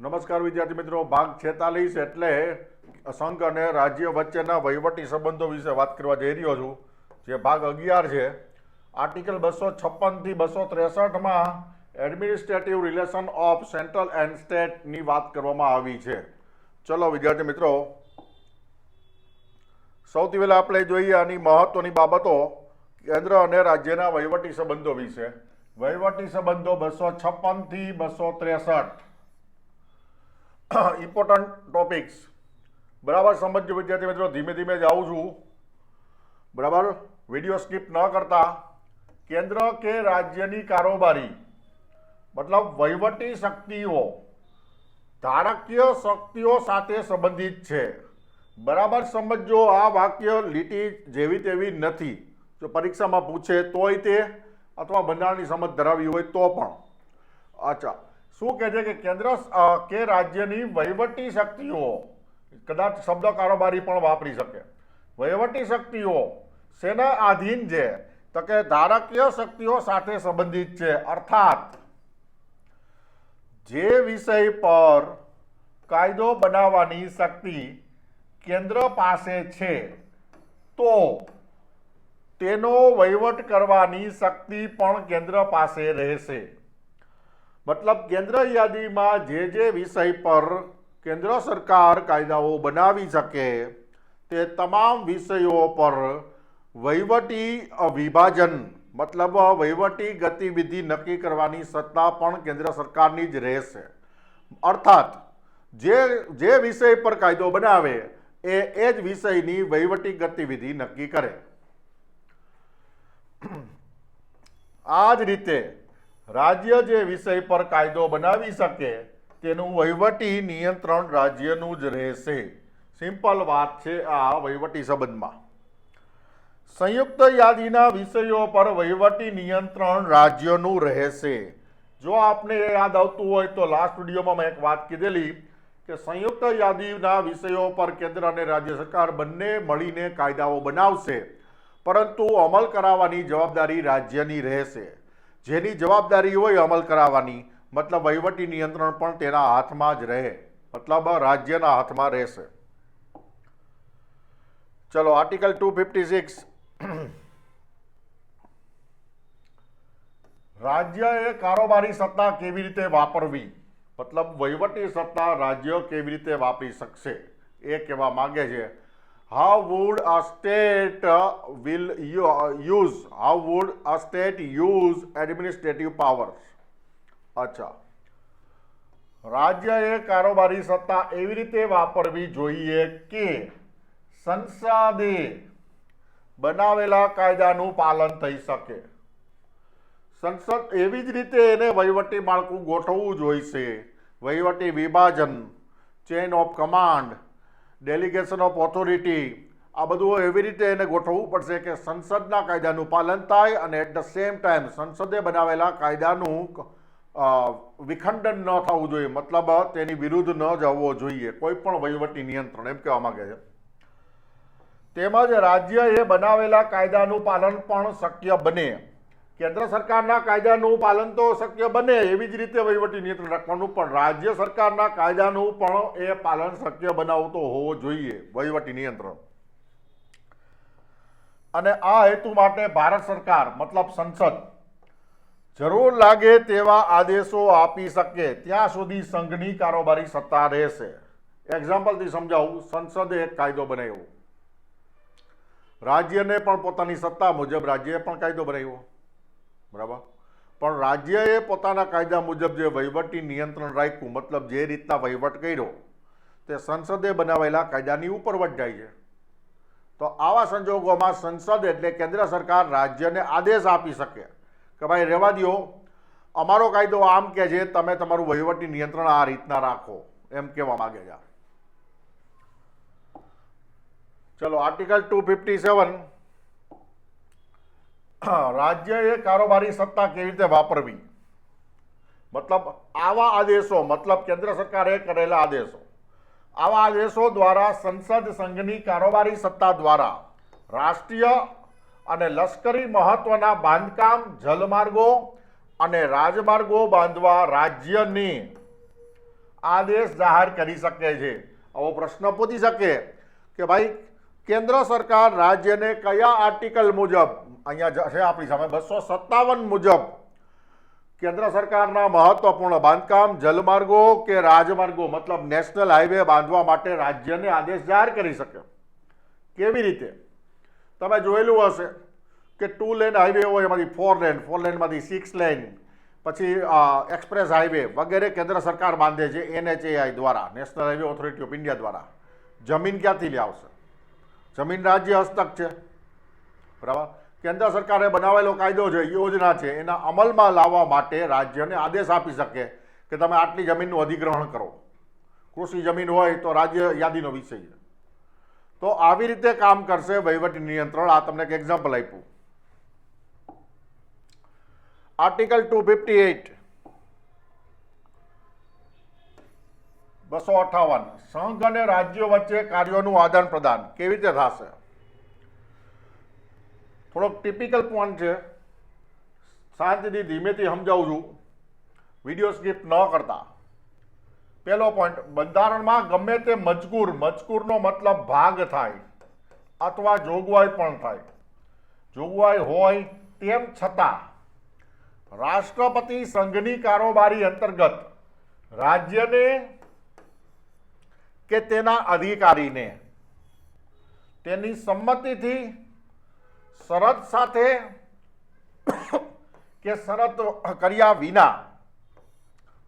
નમસ્કાર વિદ્યાર્થી મિત્રો, ભાગ છેતાલીસ એટલે સંઘ અને રાજ્ય વચ્ચેના વહીવટી સંબંધો વિશે વાત કરવા જઈ રહ્યો છું. જે ભાગ અગિયાર છે, આર્ટિકલ બસો છપ્પનથી બસો ત્રેસઠમાં administrative relation of central and સ્ટેટની વાત કરવામાં આવી છે. ચલો વિદ્યાર્થી મિત્રો, સૌથી પહેલાં આપણે જોઈએ આની મહત્વની બાબતો કેન્દ્ર અને રાજ્યના વહીવટી સંબંધો વિશે. વહીવટી સંબંધો બસો છપ્પનથી બસો ત્રેસઠ. ઇમ્પોર્ટન્ટ ટોપિક્સ બરાબર સમજજો વિદ્યાર્થી મિત્રો, ધીમે ધીમે જાઉં છું. બરાબર? વીડિયો સ્કીપ ન કરતા. કેન્દ્ર કે રાજ્યની કારોબારી? મતલબ વહીવટી શક્તિઓ. ધારકીય શક્તિઓ સાથે સંબંધિત છે. બરાબર સમજો આ વાક્ય લીટી જેવી તેવી નથી. જો પરીક્ષામાં પૂછે તોય તે, અથવા બંધારણની સમજ ધરાવી હોય તો પણ. અચ્છા. શું કહે છે કે કેન્દ્ર કે રાજ્યની વહીવટી શક્તિઓ, કદાચ શબ્દ કારોબારી પણ વાપરી શકે. વહીવટી શક્તિઓ શેના આધીન છે, તો કે ધારકીય શક્તિઓ સાથે સંબંધિત છે. અર્થાત, જે વિષય પર કાયદો બનાવવાની શક્તિ કેન્દ્ર પાસે છે, તો તેનો વહીવટ કરવાની શક્તિ પણ કેન્દ્ર પાસે રહેશે. મતલબ કેન્દ્ર યાદીમાં જે જે વિષય પર કેન્દ્ર સરકાર કાયદાઓ બનાવી શકે, તે તમામ વિષયો પર વહીવટી વિભાજન મતલબ વહીવટી ગતિવિધિ નક્કી કરવાની સત્તા પણ કેન્દ્ર સરકારની જ રહેશે. અર્થાત, જે જે વિષય પર કાયદો બનાવે, એ એ જ વિષયની વહીવટી ગતિવિધિ નક્કી કરે. આ જ રીતે રાજ્ય જે વિષય પર કાયદો બનાવી શકે, તેનું વહીવટી નિયંત્રણ રાજ્યનું જ રહેશે. સિમ્પલ વાત છે આ વહીવટી સંબંધમાં. સંયુક્ત યાદીના વિષયો પર વહીવટી નિયંત્રણ રાજ્યનું રહેશે. જો આપને યાદ આવતું હોય તો લાસ્ટ વિડીયોમાં મેં એક વાત કીધેલી કે સંયુક્ત યાદીના વિષયો પર કેન્દ્ર અને રાજ્ય સરકાર બંને મળીને કાયદાઓ બનાવશે, પરંતુ અમલ કરાવવાની જવાબદારી રાજ્યની રહેશે. જેની જવાબદારી હોય અમલ કરાવવાની. મતલબ વહીવટી નિયંત્રણ પણ તેના હાથમાં જ રહે. મતલબ રાજ્યના હાથમાં રહેશે. ચલો, આર્ટિકલ ટુ ફિફ્ટી સિક્સ રાજ્યએ કારોબારી સત્તા કેવી રીતે વાપરવી? મતલબ વહીવટી સત્તા રાજ્ય કેવી રીતે વાપરી શકશે? એ કહેવા માંગે છે. How would a state will use how would a state use administrative powers અચ્છા. રાજ્યએ કારોબારી સત્તા એવી રીતે વાપરવી જોઈએ કે સંસદે બનાવેલા કાયદાનું પાલન થઈ શકે. સંસદ એવી જ રીતે એને વહીવટી માળખું ગોઠવવું જોઈશે. વહીવટી વિભાજન chain of command delegation of authority આ બધું એવી રીતે એને ગોઠવવું પડશે કે સંસદના કાયદાનું પાલન થાય અને એટ ધ સેમ ટાઈમ સંસદે બનાવેલા કાયદાનું વિખંડન ન થવું જોઈએ. મતલબ તેની વિરુદ્ધ ન જવો જોઈએ. કોઈ પણ વહીવટી નિયંત્રણ એમ કહેવા માગે છે. તેમજ રાજ્યએ બનાવેલા કાયદાનું પાલન પણ શક્ય બને. કેન્દ્ર સરકારના કાયદાનું પાલન તો શક્ય બને એવી જ રીતે વહીવટી નિયંત્રણ રાખવાનું, પણ રાજ્ય સરકારના કાયદાનું પણ એ પાલન શક્ય બનાવતો હોવો જોઈએ વહીવટી નિયંત્રણ. અને આ હેતુ માટે ભારત સરકાર, મતલબ સંસદ, જરૂર લાગે તેવા આદેશો આપી શકે, ત્યાં સુધી સંઘની કારોબારી સત્તા રહેશે. એક્ઝામ્પલથી સમજાવું, સંસદે એક કાયદો બનાવ્યો. રાજ્યને પણ પોતાની સત્તા મુજબ રાજ્યએ પણ કાયદો બનાવ્યો. બરાબર? પણ રાજ્યએ પોતાના કાયદા મુજબ જે વહીવટી નિયંત્રણ રાખ્યું, મતલબ જે રીતના વહીવટ કર્યો, તે સંસદે બનાવેલા કાયદાની ઉપર વટ જાય છે. તો આવા સંજોગોમાં સંસદ એટલે કેન્દ્ર સરકાર રાજ્યને આદેશ આપી શકે કે ભાઈ રહેવા દો અમારો કાયદો આમ કે છે, તમે તમારું વહીવટી નિયંત્રણ આ રીતના રાખો, એમ કહેવા માંગે છે. ચલો, આર્ટિકલ ટુ ફિફ્ટી સેવન રાજ્યએ કારોબારી સત્તા કેવી રીતે વાપરવી? મતલબ આવા આદેશો, મતલબ કેન્દ્ર સરકારે કરેલા આદેશો. આવા આદેશો દ્વારા સંસદ સંઘની કારોબારી સત્તા દ્વારા રાષ્ટ્રીય અને લશ્કરી મહત્વના બાંધકામ, જલમાર્ગો અને રાજમાર્ગો બાંધવા રાજ્યની આદેશ જાહેર કરી શકે છે. આવો પ્રશ્ન પૂછી શકે કે ભાઈ, કેન્દ્ર સરકાર રાજ્યને કયા આર્ટિકલ મુજબ અહીંયા છે આપણી સામે બસો સત્તાવન મુજબ. કેન્દ્ર સરકારના મહત્વપૂર્ણ બાંધકામ, જલમાર્ગો કે રાજમાર્ગો, મતલબ નેશનલ હાઈવે બાંધવા માટે રાજ્યને આદેશ જાહેર કરી શકે. કેવી રીતે? તમે જોયેલું હશે કે ટુ લેન હાઈવે હોય એમાંથી ફોર લેન, ફોર લેનમાંથી સિક્સ લેન, પછી એક્સપ્રેસ હાઈવે વગેરે કેન્દ્ર સરકાર બાંધે છે એનએચએઆઈ દ્વારા, national highway authority of India દ્વારા. જમીન ક્યાંથી લે આવશે? જમીન રાજ્ય હસ્તક છે. બરાબર? કેન્દ્ર સરકારે બનાવેલો કાયદો છે, યોજના છે, એના અમલમાં લાવવા માટે રાજ્યને આદેશ આપી શકે કે તમે આટલી જમીનનું અધિગ્રહણ કરો. કૃષિ જમીન હોય તો રાજ્ય યાદીનો વિષય છે. તો આવી રીતે કામ કરશે વહીવટી નિયંત્રણ. આ તમને એક એક્ઝામ્પલ આપ્યું. આર્ટિકલ ટુ ફિફ્ટી એઇટ બસો અઠાવન. સંઘ અને રાજ્યો વચ્ચે કાર્યોનું આદાન પ્રદાન કેવી રીતે થશે? થોડોક ટિપિકલ પોઈન્ટ છે. શાંતિથી, ધીમેથી સમજાવું છું. વીડિયો સ્કીપ ન કરતા. પહેલો પોઈન્ટ બંધારણમાં ગમે તે મજકૂર, મજકૂરનો મતલબ ભાગ થાય અથવા જોગવાઈ પણ થાય. જોગવાઈ હોય તેમ છતાં, રાષ્ટ્રપતિ સંઘની કારોબારી અંતર્ગત રાજ્યને કે તેના અધિકારીને? તેની સંમતિથી શરત સાથે કે શરત કર્યા વિના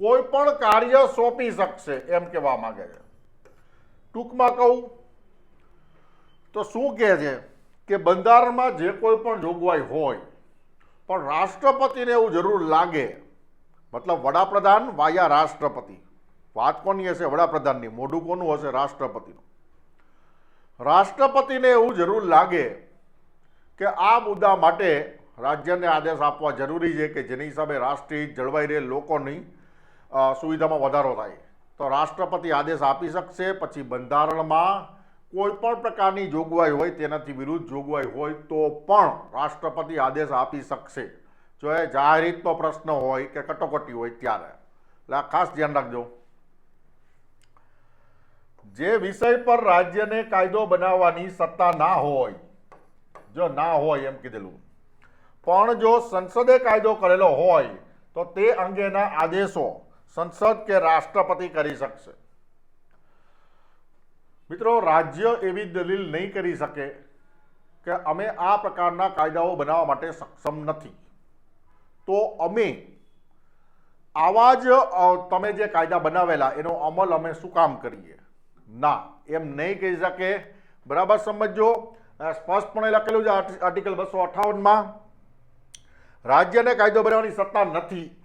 કોઈ પણ કાર્ય સોંપી શકશે એમ કહેવા માંગે છે. ટૂંકમાં કહું તો શું કહે છે કે બંધારણમાં જે કોઈ પણ જોગવાઈ હોય, પણ રાષ્ટ્રપતિને એવું જરૂર લાગે, મતલબ વડાપ્રધાન વાયા રાષ્ટ્રપતિ. વાત કોની હશે? વડાપ્રધાનની. મોઢું કોનું હશે? રાષ્ટ્રપતિનું. રાષ્ટ્રપતિને એવું જરૂર લાગે કે આ મુદ્દા માટે રાજ્યને આદેશ આપવા જરૂરી છે કે જેની હિસાબે રાષ્ટ્રીય જળવાઈ રહે લોકોની સુવિધામાં વધારો થાય. તો રાષ્ટ્રપતિ આદેશ આપી શકશે, પછી બંધારણમાં કોઈ પણ પ્રકારની જોગવાઈ હોય, તેનાથી વિરુદ્ધ જોગવાઈ હોય, તો પણ રાષ્ટ્રપતિ આદેશ આપી શકશે. જો એ જાહેરિતનો પ્રશ્ન હોય કે કટોકટી હોય ત્યારે. એટલે ખાસ ધ્યાન રાખજો. જે વિષય પર રાજ્યને કાયદો બનાવવાની સત્તા ના હોય જો ના હોય એમ કીધેલું. પણ જો સંસદે કાયદો કરેલો હોય, તો તે અંગેના આદેશો સંસદ કે રાષ્ટ્રપતિ કરી શકશે. મિત્રો, રાજ્ય એવી દલીલ નહીં કરી શકે કે અમે આ પ્રકારના કાયદાઓ બનાવવા માટે સક્ષમ નથી. તો અમે આવા જ તમે જે કાયદા બનાવેલા, એનો અમલ અમે શું કામ કરીએ? ના, એમ નહીં કહી શકે. બરાબર સમજો સ્પષ્ટપણે લખેલું છે આર્ટિ- આર્ટિકલ બસો અઠાવનમાં, રાજ્યને કાયદો બનાવવાની સત્તા નથી.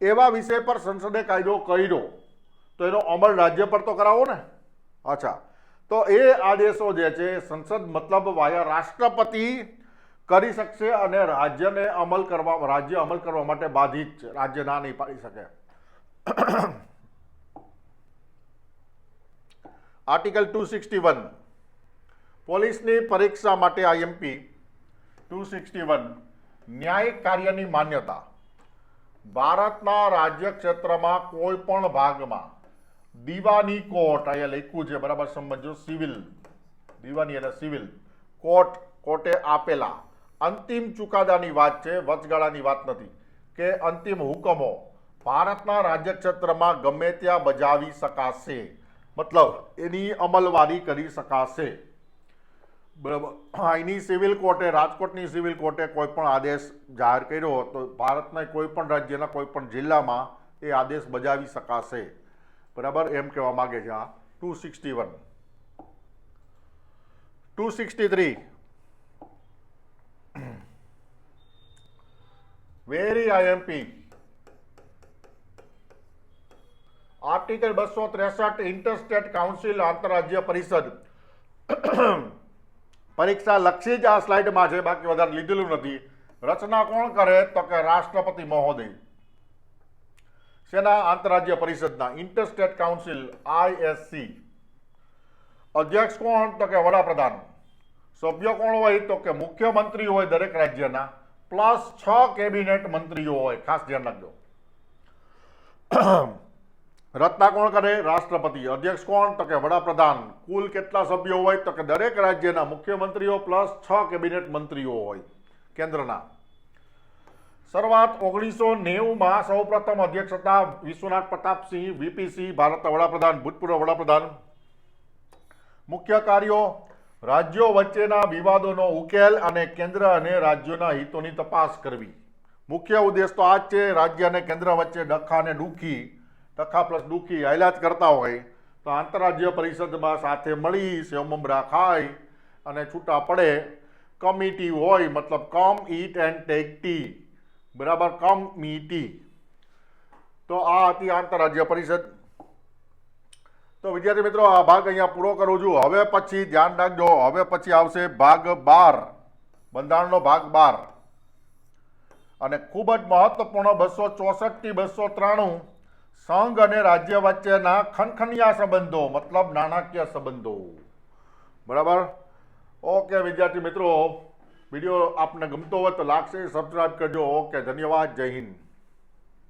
એવા વિષય પર સંસદે કાયદો કર્યો. તો એનો અમલ રાજ્ય પર તો કરાવો ને? અચ્છા. તો એ આદેશો જે છે, સંસદ મતલબ વાયા રાષ્ટ્રપતિ કરી શકશે અને રાજ્યને અમલ કરવા, રાજ્ય અમલ કરવા માટે બાધિત છે. રાજ્ય ના નહીં પાડી શકે. આર્ટિકલ ટુ સિક્સટી વન પોલીસની પરીક્ષા માટે આઈએમપી ટુ સિક્સટી વન ન્યાયિક કાર્યની માન્યતા. ભારતના રાજ્ય ક્ષેત્રમાં કોઈ પણ ભાગમાં દીવાની કોર્ટ, અહીંયા લખ્યું છે, બરાબર સમજો સિવિલ, દીવાની એટલે સિવિલ કોર્ટ, કોર્ટે આપેલા અંતિમ ચુકાદાની વાત છે, વચગાળાની વાત નથી, કે અંતિમ હુકમો ભારતના રાજ્ય ક્ષેત્રમાં ગમે ત્યાં બજાવી શકાશે. મતલબ એની અમલવારી કરી શકાશે. બરાબર. અહીંની સિવિલ કોર્ટે, રાજકોટની સિવિલ કોર્ટે કોઈ પણ આદેશ જાહેર કર્યો તો ભારતના કોઈ પણ રાજ્યના કોઈ પણ જિલ્લામાં એ આદેશ બજાવી શકાશે. બરાબર? એમ કહેવા માગે છે આ. Two sixty one. Two sixty three. Very IMP article બસો ત્રેસઠ, ઇન્ટરસ્ટેટ કાઉન્સિલ, આંતરરાજ્ય પરિષદ. પરીક્ષા લક્ષી જ આ સ્લાઇડમાં છે, બાકી વધારે લીધેલું નથી. રચના કોણ કરે તો કે રાષ્ટ્રપતિ મહોદય? સેના આંતરરાજ્ય પરિષદના ઇન્ટરસ્ટેટ કાઉન્સિલ આઈએસસી અધ્યક્ષ કોણ તો કે વડાપ્રધાન? સભ્ય કોણ હોય તો કે મુખ્યમંત્રી હોય દરેક રાજ્યના, પ્લસ છ કેબિનેટ મંત્રીઓ હોય, ખાસ ધ્યાન રાખજો. રચના કોણ કરે? રાષ્ટ્રપતિ. અધ્યક્ષ કોણ? તો કે વડાપ્રધાન. કુલ કેટલા સભ્યો હોય? તો કે દરેક રાજ્યના મુખ્યમંત્રીઓ પ્લસ છ કેબિનેટ મંત્રીઓ હોય કેન્દ્રના. શરૂઆત ઓગણીસો નેવુંમાં સૌપ્રથમ અધ્યક્ષ હતા વિશ્વનાથ પ્રતાપસિંહ વીપીસિંહ ભારતના વડાપ્રધાન, ભૂતપૂર્વ વડાપ્રધાન. મુખ્ય કાર્યો, રાજ્યો વચ્ચેના વિવાદોનો ઉકેલ અને કેન્દ્ર અને રાજ્યોના હિતોની તપાસ કરવી. મુખ્ય ઉદ્દેશ તો આ જ છે, રાજ્ય અને કેન્દ્ર વચ્ચે ડખા અને દુખી ડખા પ્લસ દુઃખી હાઈલા જ કરતા હોય, તો આંતરરાજ્ય પરિષદમાં સાથે મળી સેવમમરા ખાય અને છૂટા પડે. કમિટી હોય, મતલબ come eat and take tea બરાબર કમિટી તો આ હતી આંતરરાજ્ય પરિષદ. તો વિદ્યાર્થી મિત્રો, આ ભાગ અહીંયા પૂરો કરું છું. હવે પછી ધ્યાન રાખજો. હવે પછી આવશે ભાગ બાર. બંધારણનો ભાગ બાર. અને ખૂબ જ મહત્વપૂર્ણ બસો ચોસઠથી બસો ત્રાણું સંઘ અને રાજ્ય વચ્ચેના ખનખનિયા સંબંધો, મતલબ નાણાકીય સંબંધો. બરાબર? ઓકે, વિદ્યાર્થી મિત્રો, વીડિયો આપને ગમતો હોય તો લાગશે સબસ્ક્રાઈબ કરજો. ઓકે, ધન્યવાદ. જય હિન્દ.